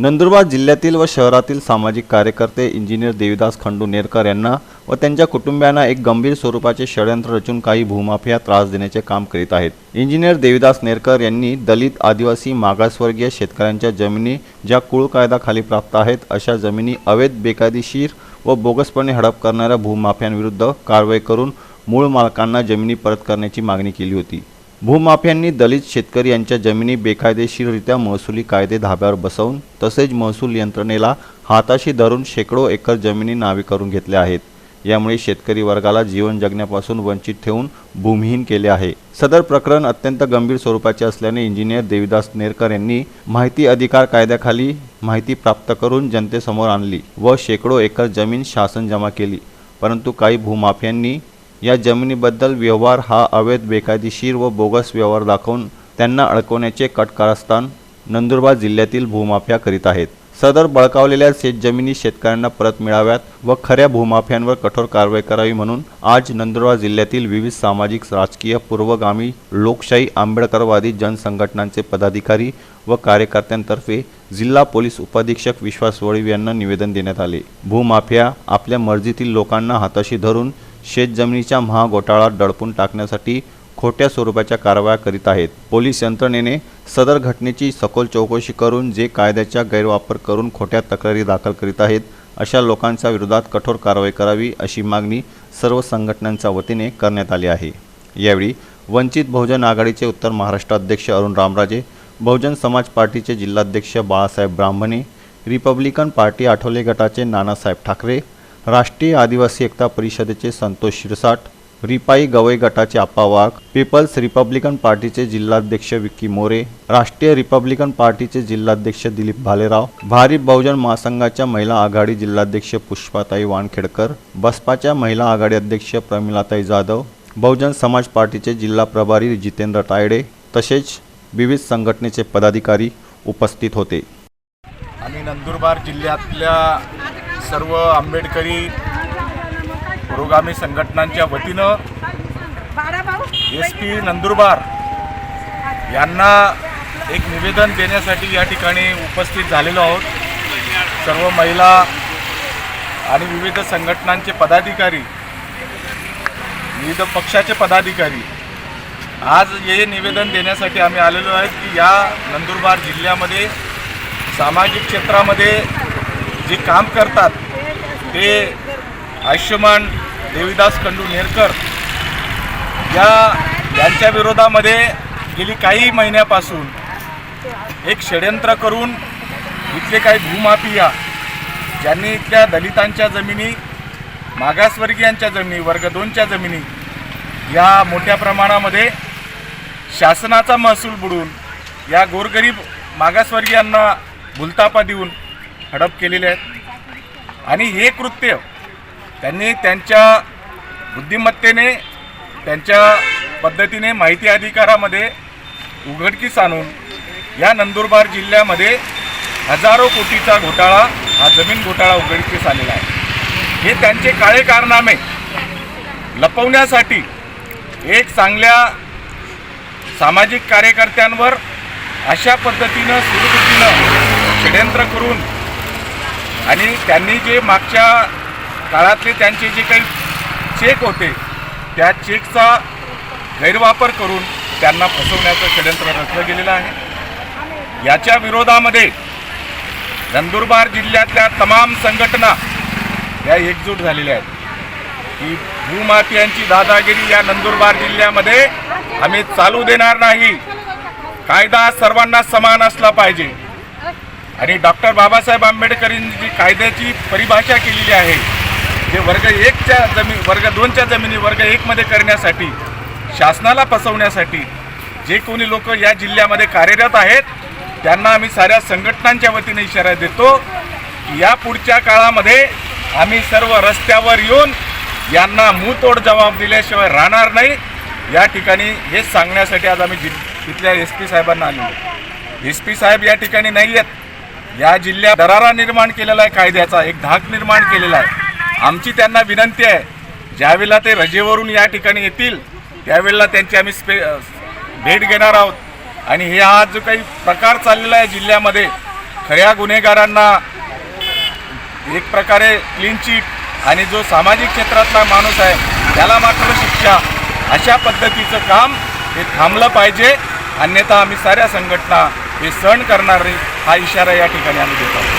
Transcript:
नंदुरबार जिल्ह्यातील व शहरातील सामाजिक कार्यकर्ते इंजिनियर देविदास खंडू नेरकर यांना व त्यांच्या कुटुंबियांना एक गंभीर स्वरूपाचे षडयंत्र रचून काही भूमाफिया त्रास देण्याचे काम करीत आहेत. इंजिनियर देविदास नेरकर यांनी दलित आदिवासी मागासवर्गीय शेतकऱ्यांच्या जमिनी ज्या कुळ कायद्याखाली प्राप्त आहेत अशा जमिनी अवैध बेकायदेशीर व बोगसपणे हडप करणाऱ्या भूमाफियांविरुद्ध कारवाई करून मूळ मालकांना जमिनी परत करण्याची मागणी केली होती. भूमाफियांनी दलित शेतकरी यांच्या जमिनी बेकायदेशीररित्या महसुली कायदे धाब्यावर बसवून तसेच महसूल यंत्रणेला हाताशी धरून शेकडो एकर जमिनी नावे करून घेतल्या आहेत. यामुळे शेतकरी वर्गाला जीवन जगण्यापासून वंचित ठेवून भूमिहीन केले आहे. सदर प्रकरण अत्यंत गंभीर स्वरूपाचे असल्याने इंजिनियर देविदास नेरकर यांनी माहिती अधिकार कायद्याखाली माहिती प्राप्त करून जनतेसमोर आणली व शेकडो एकर जमीन शासन जमा केली. परंतु काही भूमाफियांनी या जमिनीबद्दल व्यवहार हा अवैध बेकायदेशीर व बोगस व्यवहार दाखवून त्यांना अडकवण्याचे कटकारस्थान नंदुरबार जिल्ह्यातील भूमाफिया करीत आहेत. सदर बळकावलेल्या शेतजमिनी शेतकऱ्यांना परत मिळाव्यात व खऱ्या भूमाफियांवर कठोर कारवाई करावी म्हणून आज नंदुरबार जिल्ह्यातील विविध सामाजिक राजकीय पूर्वगामी लोकशाही आंबेडकरवादी जनसंघटनांचे पदाधिकारी व कार्यकर्त्यांतर्फे जिल्हा पोलीस उपाधीक्षक विश्वास वळीव यांना निवेदन देण्यात आले. भूमाफिया आपल्या मर्जीतील लोकांना हाताशी धरून शेतजमिनीच्या महाघोटाळा दडपून टाकण्यासाठी खोट्या स्वरूपाच्या कारवाया करीत आहेत. पोलीस यंत्रणेने सदर घटनेची सखोल चौकशी करून जे कायद्याचा गैरवापर करून खोट्या तक्रारी दाखल करीत आहेत अशा लोकांच्या विरोधात कठोर कारवाई करावी अशी मागणी सर्व संघटनांच्या वतीने करण्यात आली आहे. यावेळी वंचित बहुजन आघाडीचे उत्तर महाराष्ट्र अध्यक्ष अरुण रामराजे बहुजन समाज पार्टीचे जिल्हाध्यक्ष बाळासाहेब ब्राह्मणे रिपब्लिकन पार्टी आठवले गटाचे नानासाहेब ठाकरे राष्ट्रीय आदिवासी एकता परिषदेचे संतोष शिरसाट रिपाई गवई गटाचे आप्पा वाघ पीपल्स रिपब्लिकन पार्टीचे जिल्हाध्यक्ष विक्की मोरे राष्ट्रीय रिपब्लिकन पार्टीचे जिल्हाध्यक्ष दिलीप भालेराव भारिप बहुजन महासंघाच्या महिला आघाडी जिल्हाध्यक्ष पुष्पाताई वानखेडकर बसपाच्या महिला आघाडी अध्यक्ष प्रमिलाताई जाधव बहुजन समाज पार्टीचे जिल्हा प्रभारी जितेंद्र तायडे तसेच विविध संघटनेचे पदाधिकारी उपस्थित होते. आम्ही नंदुरबार जिल्ह्यातल्या सर्व आंबेडकरी पुरोगामी संघटनांच्या वतीनं एस पी नंदुरबार यांना एक निवेदन देण्यासाठी या ठिकाणी उपस्थित झालेलो आहोत. सर्व महिला आणि विविध संघटनांचे पदाधिकारी विविध पक्षाचे पदाधिकारी आज हे निवेदन देण्यासाठी आम्ही आलेलो आहेत की या नंदुरबार जिल्ह्यामध्ये सामाजिक क्षेत्रामध्ये जे काम करतात ते आयुष्यमान देविदास खंडू नेरकर या यांच्या विरोधामध्ये गेली काही महिन्यापासून एक षडयंत्र करून इथले काही भूमाफिया ज्यांनी इथल्या दलितांच्या जमिनी मागासवर्गीयांच्या जमिनी वर्ग दोनच्या जमिनी या मोठ्या प्रमाणामध्ये शासनाचा महसूल बुडून या गोरगरीब मागासवर्गीयांना भुलतापा देऊन हडप केलेले आहेत. आणि हे कृत्य त्यांनी त्यांच्या बुद्धिमत्तेने त्यांच्या पद्धतीने माहिती अधिकारामध्ये उघडकीस आणून या नंदुरबार जिल्ह्यामध्ये हजारो कोटीचा घोटाळा हा जमीन घोटाळा उघडकीस आलेला आहे. हे त्यांचे काळे कारनामे लपवण्यासाठी एक चांगल्या सामाजिक कार्यकर्त्यांवर अशा पद्धतीनं सुरुपतीनं षडयंत्र करून आणि त्यांनी जे मागच्या काळातले त्यांचे जे काही चेक होते त्या चेकचा गैरवापर करून त्यांना फसवण्याचं षडयंत्र रचलं गेलेलं आहे. याच्या विरोधामध्ये नंदुरबार जिल्ह्यातल्या तमाम संघटना या एकजूट झालेल्या आहेत. की भूमाफियांची दादागिरी या नंदुरबार जिल्ह्यामध्ये आम्ही चालू देणार नाही. कायदा सर्वांना समान असला पाहिजे. आणि डॉक्टर बाबासाहेब आंबेडकरांनी जी कायद्याची परिभाषा केलेली आहे. जे वर्ग एकच्या जमीन वर्ग दोनच्या जमिनी वर्ग एकमध्ये करण्यासाठी शासनाला फसवण्यासाठी जे कोणी लोक या जिल्ह्यामध्ये कार्यरत आहेत त्यांना आम्ही साऱ्या संघटनांच्या वतीने इशारा देतो की या पुढच्या काळामध्ये आम्ही सर्व रस्त्यावर येऊन यांना मुंहतोड जबाब दिल्याशिवाय राहणार नाही. या ठिकाणी हेच सांगण्यासाठी आज आम्ही जि तिथल्या एस पी साहेबांना आलो एस पी साहेब या ठिकाणी नाही आहेत या जिल्ह्यात दरारा निर्माण केलेला आहे कायद्याचा एक धाक निर्माण केलेला आहे. आमची त्यांना विनंती आहे ज्यावेळेला ते रजेवरून या ठिकाणी येतील त्यावेळेला त्यांची आम्ही स्पे भेट घेणार आहोत. आणि हे हा जो काही प्रकार चाललेला आहे जिल्ह्यामध्ये खऱ्या गुन्हेगारांना एक प्रकारे क्लीन चिट आणि जो सामाजिक क्षेत्रातला माणूस आहे त्याला मात्र शिक्षा अशा पद्धतीचं काम हे थांबलं पाहिजे. अन्यथा आम्ही साऱ्या संघटना हे सण करणार नाही. हा इशारा या ठिकाणी आम्ही देत आहोत.